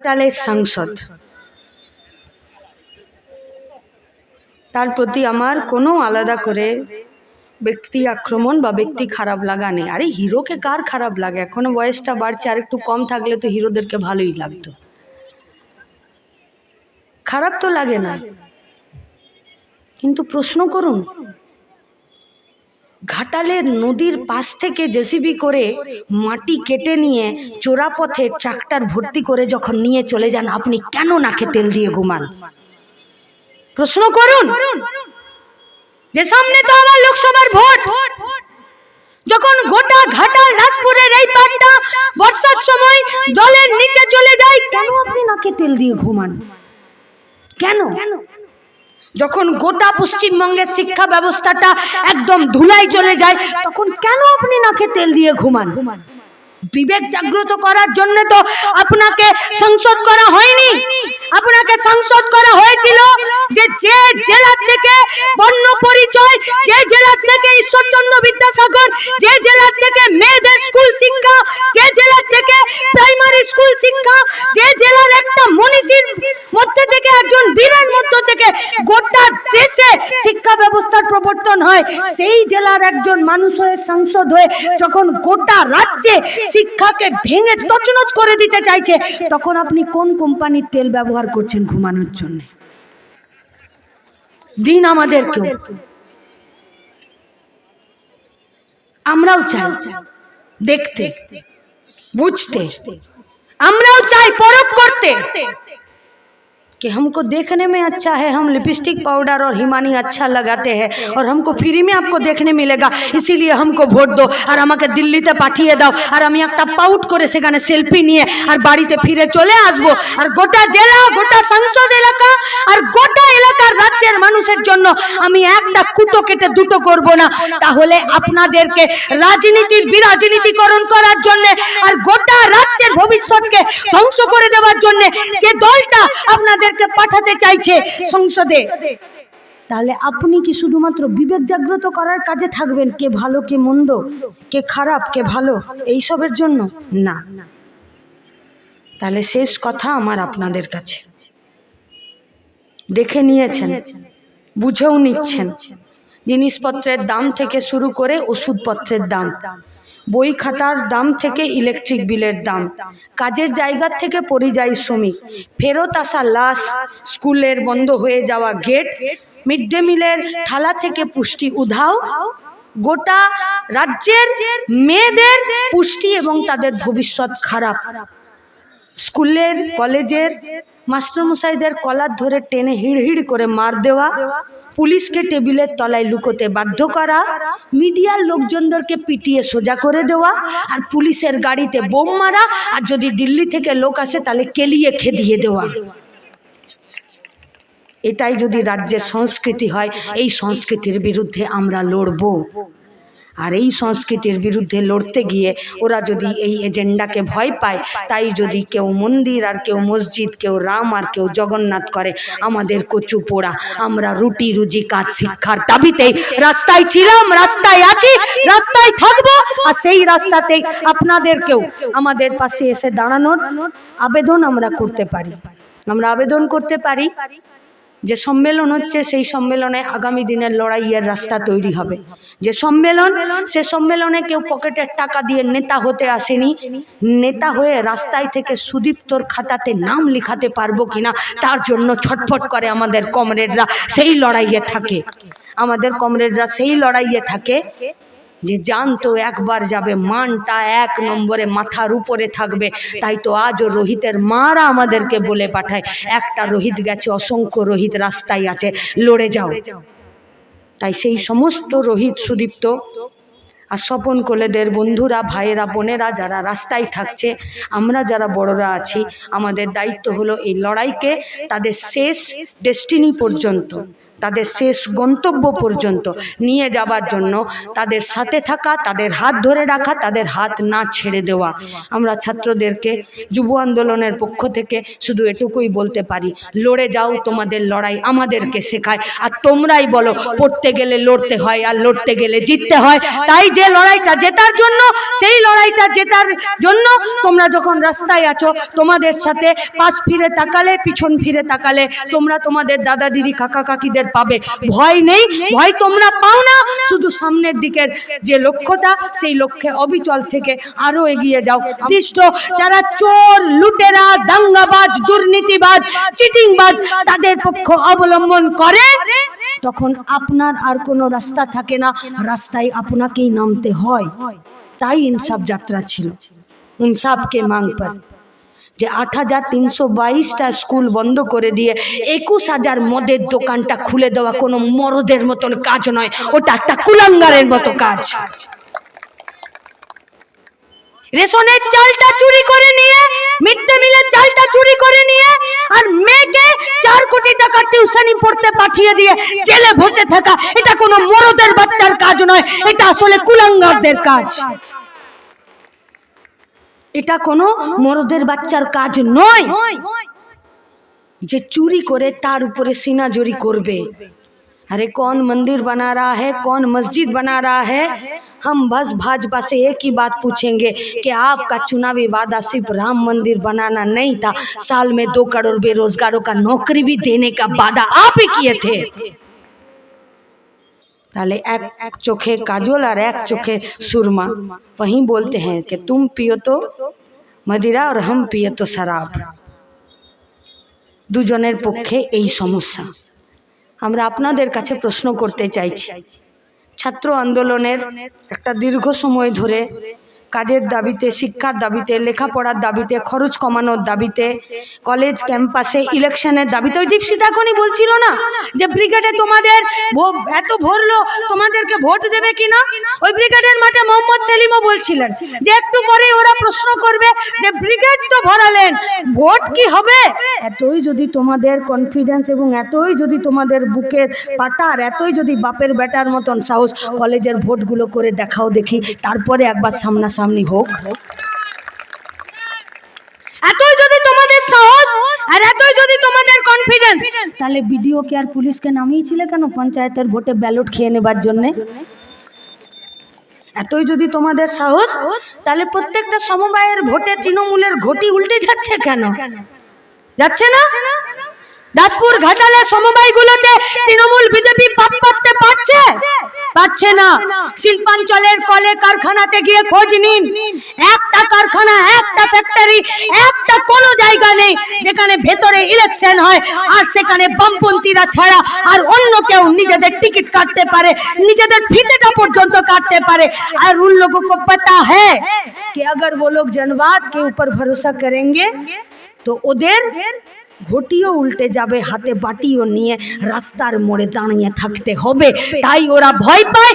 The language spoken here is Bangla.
ঘাটালের সাংসদ। তার প্রতি আমার কোনো আলাদা করে ব্যক্তি আক্রমণ বা ব্যক্তি খারাপ লাগা নেই। আরে হিরোকে কার খারাপ লাগে? এখনও বয়সটা বাড়ছে, আর একটু কম থাকলে তো হিরোদেরকে ভালোই লাগতো। খারাপ তো লাগে না। কিন্তু প্রশ্ন করুন ঘাটালের নদীর পাশ থেকে জেসিবি করে মাটি কেটে নিয়ে চোরাপথে ট্রাক্টর ভর্তি করে যখন নিয়ে চলে যান, আপনি কেন নাকে তেল দিয়ে ঘুমান? প্রশ্ন করুন। যে সামনে তো আমার লোকসভার ভোট। যখন গোটা ঘাটাল, রাজপুরের এই পাটটা বর্ষার সময় জলের নিচে চলে যায়, কেন আপনি নাকে তেল দিয়ে ঘুমান? কেন? যখন গোটা পশ্চিমবঙ্গের শিক্ষা ব্যবস্থাটা একদম ধুলাই চলে যায়, তখন কেন আপনি নাকে তেল দিয়ে ঘুমান? বিবেক জাগ্রত করার জন্য তো আপনাকে সংসদ করা হয়নি। আপনাকে সংসদ করা হয়েছিল যে যে জেলা থেকে বর্ণ পরিচয়, যে জেলা থেকে ঈশ্বরচন্দ্র বিদ্যাসাগর, যে জেলা থেকে মেয়েদের স্কুল শিক্ষা, যে জেলা থেকে প্রাইমারি স্কুল শিক্ষা, যে জেলার একটা মনীষীর মধ্যে থেকে একজন বীরের মধ্য থেকে গোটা দেশে শিক্ষা ব্যবস্থার প্রবর্তন হয়, সেই জেলার একজন মানুষ হয়ে সাংসদ হয়ে যখন গোটা রাজ্যে শিক্ষাকে ভেঙে তছনছ করে দিতে চাইছে, তখন আপনি কোন কোম্পানির তেল ব্যবহার করছেন ঘুমানোর জন্য? দিন আমাদেরকেও আমরাও চাই। দেখতে, বুঝতে। আমরাও চাই পরব করতে। कि हमको देखने में अच्छा है हम लिपस्टिक पाउडर और हिमानी अच्छा लगाते हैं और हमको फ्री में आपको देखने मिलेगा इसीलिए हमको ভোট দো আর আমাকে দিল্লিতে পাঠিয়ে দাও আর আমি একটা পাউট করে সেখানে সেলফি নিয়ে আর বাড়িতে ফিরে চলে আসব আর গোটা জেলা গোটা সংসদ এলাকা মানুষের জন্য আমি একটা কুটো কেটে দুটো করব না। তাহলে আপনাদেরকে রাজনীতির বিরাজনীতিকরণ করার জন্য আর গোটা রাজ্যের ভবিষ্যৎকে ধ্বংস করে দেওয়ার জন্য যে দলটা আপনাদেরকে পাঠাতে চাইছে সংসদে। তাহলে আপনি কি শুধুমাত্র বিবেক জাগ্রত করার কাজে থাকবেন, কে ভালো, কে মন্দ, কে খারাপ, কে ভালো, এইসবের জন্য? না। তাহলে শেষ কথা আমার আপনাদের কাছে। দেখে নিয়েছেন। বুঝেও নিচ্ছেন। জিনিসপত্রের দাম থেকে শুরু করে ওষুধপত্রের দাম, বই খাতার দাম থেকে ইলেকট্রিক বিলের দাম, কাজের জায়গার থেকে পরিযায়ী শ্রমিক, ফেরত আসা লাশ, স্কুলের বন্ধ হয়ে যাওয়া গেট, মিড ডে মিলের থালা থেকে পুষ্টি উধাও, গোটা রাজ্যের মেয়েদের পুষ্টি এবং তাদের ভবিষ্যৎ খারাপ। স্কুলের, কলেজের মাস্টারমশাইদের কলার ধরে টেনে হিড় হিড় করে মার দেওয়া, পুলিশকে টেবিলের তলায় লুকোতে বাধ্য করা, মিডিয়ার লোকজনদেরকে পিটিয়ে সোজা করে দেওয়া আর পুলিশের গাড়িতে বোম মারা আর যদি দিল্লি থেকে লোক আসে তাহলে কেলিয়ে খেদিয়ে দেওয়া। এটাই যদি রাজ্যের সংস্কৃতি হয়, এই সংস্কৃতির বিরুদ্ধে আমরা লড়বো। আর এই সংস্কৃতির বিরুদ্ধে লড়তে গিয়ে ওরা যদি এই এজেন্ডাকে ভয় পায়, তাই যদি কেউ মন্দির আর কেউ মসজিদ, কেউ রাম আর কেউ জগন্নাথ করে, আমাদের কচু পোড়া, আমরা রুটি রুজি কাজ শিক্ষার দাবিতেই রাস্তায় ছিলাম, রাস্তায় আছি, রাস্তায় থাকব, আর সেই রাস্তাতেই আপনাদেরকেও আমাদের পাশে এসে দাঁড়ানোর আবেদন আমরা করতে পারি। আমরা আবেদন করতে পারি। যে সম্মেলন হচ্ছে, সেই সম্মেলনে আগামী দিনের লড়াইয়ের রাস্তা তৈরি হবে। যে সম্মেলন, সে সম্মেলনে কেউ পকেটের টাকা দিয়ে নেতা হতে আসেনি। নেতা হয়ে রাস্তায় থেকে সুদীপ্তর খাতাতে নাম লিখাতে পারব কিনা, তার জন্য ছটফট করে আমাদের কমরেডরা, সেই লড়াইয়ে থাকে। আমাদের কমরেডরা সেই লড়াইয়ে থাকে যে জানতো একবার যাবে, মানটা এক নম্বরে মাথার উপরে থাকবে। তাই তো আজও রোহিতের মারা আমাদেরকে বলে পাঠায়, একটা রোহিত গেছে, অসংখ্য রোহিত রাস্তায় আছে, লড়ে যাও। তাই সেই সমস্ত রোহিত সুদীপ্ত আর স্বপন কোলেদের বন্ধুরা, ভাইয়েরা, বোনেরা যারা রাস্তায় থাকছে, আমরা যারা বড়রা আছি, আমাদের দায়িত্ব হলো এই লড়াইকে তাদের শেষ ডেস্টিনি পর্যন্ত তাদের শেষ গন্তব্য পর্যন্ত নিয়ে যাবার জন্য তাদের সাথে থাকা, তাদের হাত ধরে রাখা, তাদের হাত না ছেড়ে দেওয়া। আমরা ছাত্রদেরকে যুব আন্দোলনের পক্ষ থেকে শুধু এটুকুই বলতে পারি, লড়ে যাও তোমাদের লড়াই আমাদেরকে শেখায়। আর তোমরাই বলো, পড়তে গেলে লড়তে হয় আর লড়তে গেলে জিততে হয়। তাই যে লড়াইটা জেতার জন্য, সেই লড়াইটা জেতার জন্য তোমরা যখন রাস্তায় আছো, তোমাদের সাথে পাশ ফিরে তাকালে, পিছন ফিরে তাকালে, তোমরা তোমাদের দাদা দিদি কাকা কাকিদের পাবে। ভয় নেই, ভয় তোমরা পাও না। শুধু সামনের দিকের যে লক্ষ্যটা, সেই লক্ষ্যে অবিচল থেকে আরও এগিয়ে যাও। নির্দিষ্ট যারা চোর, লুটেরা, দাঙ্গাবাজ, দুর্নীতিবাজ, চিটিংবাজ, তাদের পক্ষ অবলম্বন করে, তখন আপনার আর কোনো রাস্তা থাকে না। রাস্তায় আপনাকেই নামতে হয়। তাই ইনসাফ যাত্রা ছিল। ইনসাফকে মাং পর যে আট হাজার তিনশো বাইশটা স্কুল বন্ধ করে দিয়ে একুশ হাজার মদের দোকানটা খুলে দেওয়া কোনো মরদের মতন কাজ নয়। ওটা একটা কুলাঙ্গারের মতো কাজ। রেশনের চালটা চুরি করে নিয়ে মিড ডে মিলের চালটা চুরি করে নিয়ে, আর মেয়েকে চার কোটি টাকা টিউশনি পড়তে পাঠিয়ে দিয়ে জেলে বসে থাকা, এটা কোনো মরদের বাচ্চার কাজ নয়, এটা আসলে কুলাঙ্গারদের কাজ। এটা কোনো মরদের বাচ্চার কাজ নয় যে চুরি করে তার উপরে সিনাজুরি করবে अरे कौन मंदिर बना रहा है कौन मस्जिद बना रहा है हम बस भाजपा से एक ही बात पूछेंगे कि आपका चुनावी वादा सिर्फ राम मंदिर बनाना नहीं था साल में दो करोड़ बेरोजगारों का नौकरी भी देने का वादा आप ही किए थे তাহলে এক এক চোখে কাজল আর এক চোখে সুরমা वहीं बोलते हैं कि तुम पियो तो মদিরা আর हम पिए तो शराब দুজনের পক্ষে এই সমস্যা আমরা আপনাদের কাছে প্রশ্ন করতে চাইছি ছাত্র আন্দোলনের একটা দীর্ঘ সময় ধরে কাজের দাবিতে, শিক্ষার দাবিতে, লেখাপড়ার দাবিতে, খরচ কমানোর দাবিতে, কলেজ ক্যাম্পাসে ইলেকশনের দাবিতে। ওই দীপশিতা এখনই বলছিল না যে, ব্রিগেডে তোমাদের এত ভরলো তোমাদেরকে ভোট দেবে কিনা? ওই ব্রিগেডের মাঠে মোহাম্মদ সেলিমও বলছিলেন যে, একটু পরে ওরা প্রশ্ন করবে যে, ব্রিগেড তো ভরালেন, ভোট কি হবে? এতই যদি তোমাদের কনফিডেন্স এবং এতই যদি তোমাদের বুকের পাটার এতই যদি বাপের বেটার মতন সাহস, কলেজের ভোটগুলো করে দেখাও দেখি, তারপরে একবার সামনাসামনি হোক। এতই যদি তোমাদের সাহস আর এতই যদি তোমাদের কনফিডেন্স তাহলে বিডিও কে আর পুলিশকে নামিয়েছিলে কেন? পঞ্চায়েতের ভোটে ব্যালট খেয়ে নেবার জন্যে? এতই যদি তোমাদের সাহস, তাহলে প্রত্যেকটা সমবায়ের ভোটে তৃণমূলের ঘটি উল্টে যাচ্ছে কেন? যাচ্ছে না? দাসপুর ঘাটালে সমবায়গুলোতে তৃণমূল বিজেপি পাপ করতে পারছে পাচ্ছে না শিল্পাঞ্চলের কলে কারখানাতে গিয়ে খোঁজ নিন একটা কারখানা একটা ফ্যাক্টরি একটা কোনো জায়গা নেই যেখানে ভেতরে ইলেকশন হয় আর সেখানে বামপন্থীরা ছাড়া আর অন্য কেউ নিজেদের টিকিট কাটতে পারে নিজেদের ফিতেটা পর্যন্ত কাটতে পারে আর उन लोगों को पता है कि अगर वो लोग जनवाद के ऊपर भरोसा करेंगे তো ওদের ঘটিও উল্টে যাবে, হাতে বাটিও নিয়ে রাস্তার মোড়ে দাঁড়িয়ে থাকতে হবে। তাই ওরা ভয় পায়